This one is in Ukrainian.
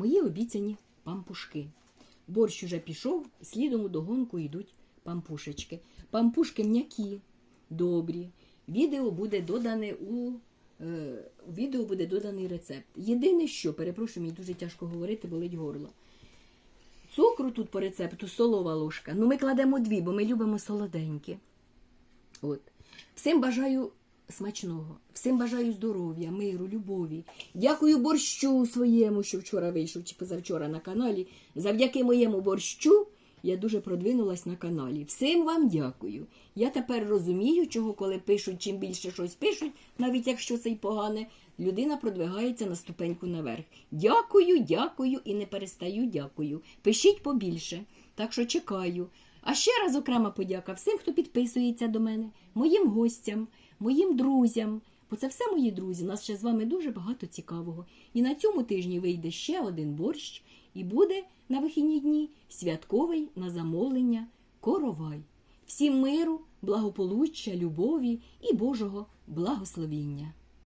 мої обіцяні пампушки. Борщ уже пішов, слідом у догонку йдуть пампушечки. Пампушки м'які, добрі. Відео буде додане у е, відео буде доданий рецепт. Єдине, що, перепрошую, мені дуже тяжко говорити, болить горло. Цукру тут по рецепту солова ложка. Ну, ми кладемо дві, бо ми любимо солоденькі. От. Всім бажаю смачного, всім бажаю здоров'я, миру, любові. Дякую борщу своєму, що вчора вийшов чи позавчора на каналі. Завдяки моєму борщу я дуже продвинулась на каналі. Всім вам дякую. Я тепер розумію, чого коли пишуть, чим більше щось пишуть, навіть якщо це й погане, людина продвигається на ступеньку наверх. Дякую, дякую і не перестаю дякую. Пишіть побільше. Так що чекаю. А ще раз окрема подяка всім, хто підписується до мене, моїм гостям, моїм друзям. Бо це все мої друзі. У нас ще з вами дуже багато цікавого. І на цьому тижні вийде ще один борщ, і буде на вихідні дні святковий на замовлення коровай. Всім миру, благополуччя, любові і Божого благословіння.